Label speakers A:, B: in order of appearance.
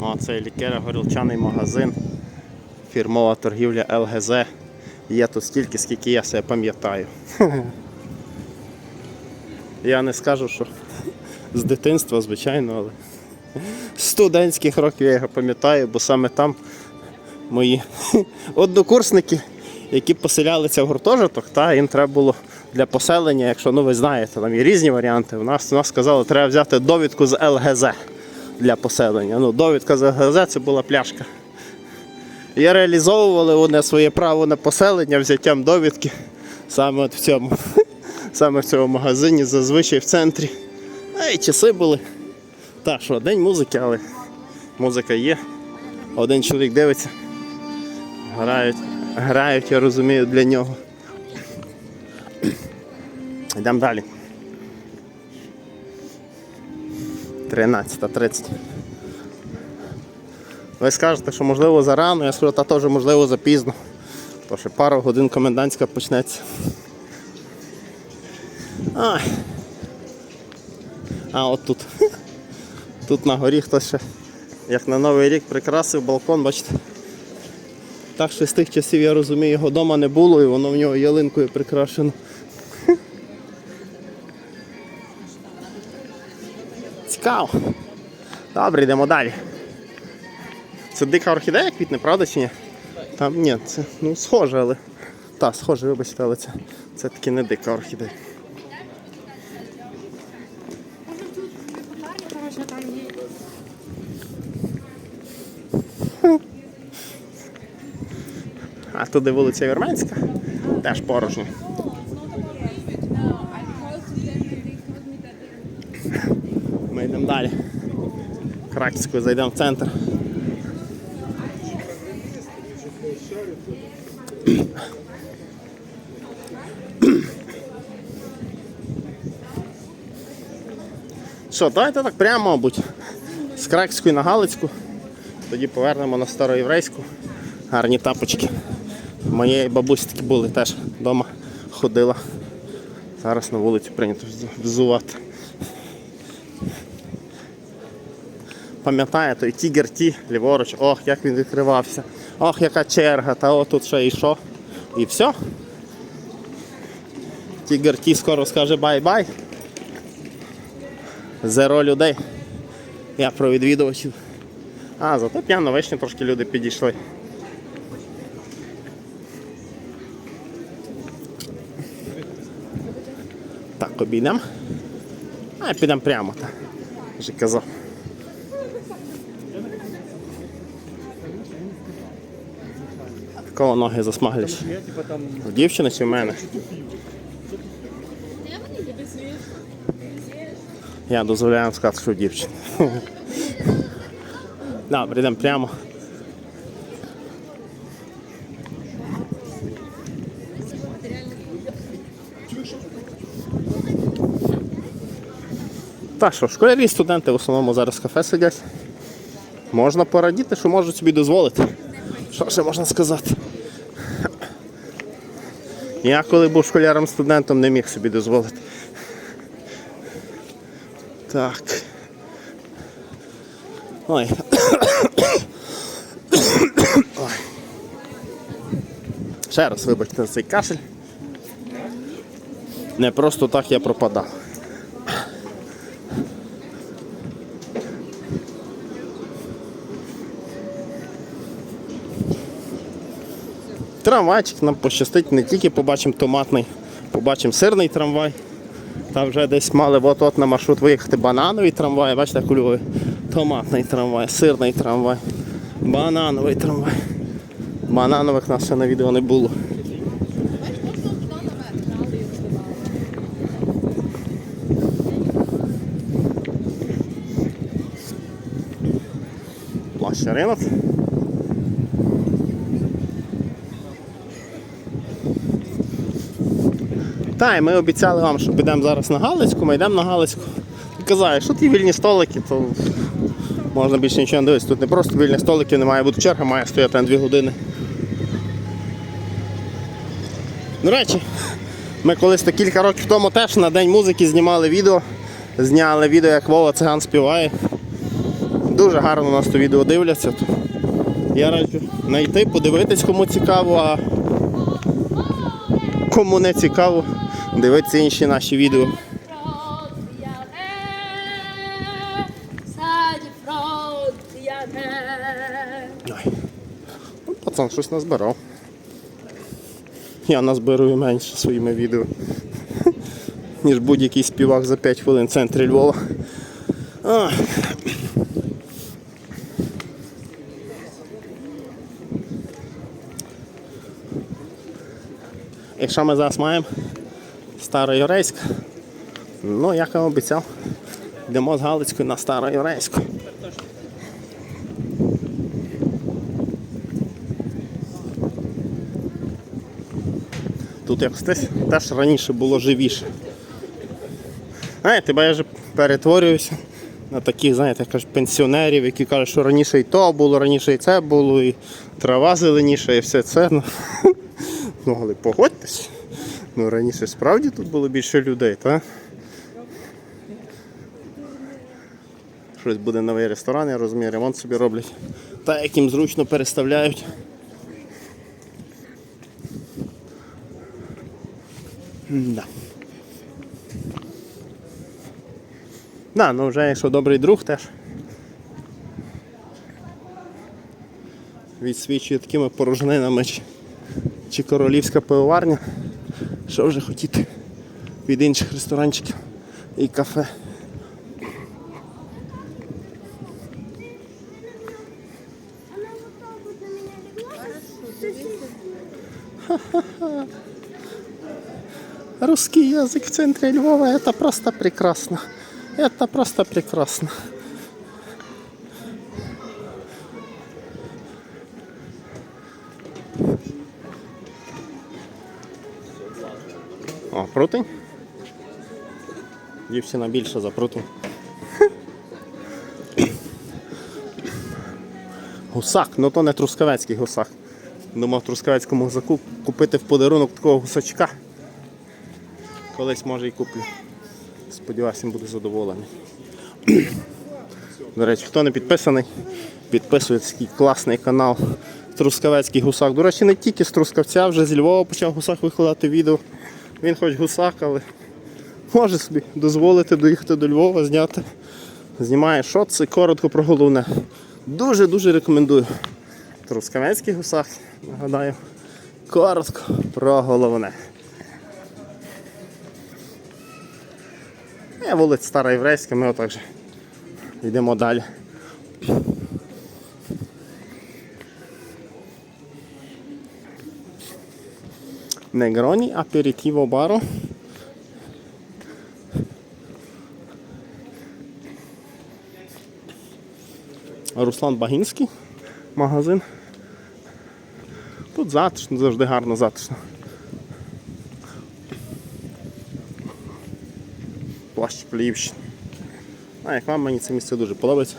A: Ну, а це лікера горілчаний магазин. Фірмова торгівля ЛГЗ. Є тут стільки, скільки я себе пам'ятаю. Я не скажу, що з дитинства, звичайно, але студентських років я його пам'ятаю, бо саме там мої однокурсники, які поселялися в гуртожиток, та їм треба було для поселення, якщо ну ви знаєте, там є різні варіанти. У нас, у нас сказали, треба взяти довідку з ЛГЗ для поселення. Ну, довідка з ЛГЗ це була пляшка. І реалізовували вони своє право на поселення взяттям довідки саме от в цьому. Саме в цьому магазині, зазвичай в центрі. А і часи були. Так, що день музики, але музика є. Один чоловік дивиться. Грають, грають, я розумію, для нього. Йдемо далі. 13.30. Ви скажете, що можливо зарано, я скажу, та теж можливо запізно. То ще пару годин комендантська почнеться. Ай. А от тут. Тут на горі хтось ще, як на Новий рік, прикрасив балкон, бачите. Так що з тих часів я розумію, його вдома не було і воно в нього ялинкою прикрашено. Цікаво. Добре, йдемо далі. Це дика орхідея квітне, правда чи ні? Там ні, це ну схоже, але. Так, схоже, вибачте, але це, це таки не дика орхідея. А туди вулиця Вірменська, теж порожньо. Йдемо далі. Краківською зайдемо в центр. Що, давайте так прямо, мабуть, з Краківської на Галицьку. Тоді повернемо на староєврейську. Гарні тапочки. Моєї бабусі такі були теж вдома ходила. Зараз на вулиці прийнято взу- взувати. Пам'ятає той тігер ті ліворуч, ох, як він відкривався. Ох, яка черга, та о тут ще і що. І все. Тігер ті скоро скаже бай-бай. Зеро людей. Я про відвідувачів. А, зато п'яно вишні трошки люди підійшли. Так, обійдемо. А підемо прямо. Так. Вже казав. Кого ноги засмаглиш? В дівчини чи в мене? Я дозволяю сказати, що в дівчини. Добре, йдемо прямо. Так що, школярі, студенти в основному зараз в кафе сидять. Можна порадіти, що можуть собі дозволити. Що ще можна сказати? Я коли був школяром-студентом, не міг собі дозволити. Так. Ой. Ой. Ще раз вибачте за цей кашель. Не просто так я пропадав. Трамвайчик нам пощастить, не тільки побачимо томатний, побачимо сирний трамвай. Там вже десь мали от-от на маршрут виїхати банановий трамвай, бачите, як у. Томатний трамвай, сирний трамвай, банановий трамвай. Бананових нас ще на відео не було. Площа ринок. Та, ми обіцяли вам, що підемо зараз на Галицьку, ми йдемо на Галицьку. І казали, що ті вільні столики, то можна більше нічого не дивитися. Тут не просто вільні столики, не має бути черга, має стояти на 2 години. До речі, ми колись та кілька років тому теж на День музики знімали відео. Зняли відео, як Вова Циган співає. Дуже гарно у нас то відео дивляться. То я раджу знайти, подивитись, кому цікаво, а кому не цікаво, дивитися інші наші відео. Ой. Ну, Пацан щось назбирав. Я назбирую менше своїми відео, ніж будь-який співак за 5 хвилин в центрі Львова. А. І що ми зараз маємо? Староєврейськ. Ну, як я обіцяв, йдемо з Галицької на Староєврейську. Тут якось теж, раніше було живіше. Знаєте, бо я вже перетворююся на таких, знаєте, кажуть, пенсіонерів, які кажуть, що раніше і то було, раніше і це було, і трава зеленіша, і все це. Ну, ну але погодьтесь. Ну раніше справді тут було більше людей, так? Щось буде новий ресторан, я розумію, ремонт собі роблять. Та як їм зручно переставляють. Да. Да, ну вже якщо добрий друг теж. Відсвічує такими порожнинами чи, чи королівська пивоварня Що вже хотіти від інших ресторанчиків і кафе. Русский язык в центре Львова это просто прекрасно. Это просто прекрасно. О, прутень. Дівчина більше за прутень. Гусак, ну то не трускавецький гусак. Думав трускавецькому гусаку купити в подарунок такого гусачка. Колись може і куплю. Сподіваюся, він буде задоволений. До речі, хто не підписаний, підписується такий класний канал Трускавецький гусак. До речі, не тільки з Трускавця, вже зі Львова почав гусак викладати відео. Він хоч гусак, але може собі дозволити доїхати до Львова, зняти. Знімає шоци, коротко про головне. Дуже-дуже рекомендую. Трускавецький гусак, нагадаю, коротко про головне. Е, вулиця Стара Єврейська, ми отак же йдемо далі. Негроні аперитиво баро. Руслан Багінський магазин. Тут затишно, завжди гарно затишно. Плащ Плівщин. А як вам мені це місце дуже подобається.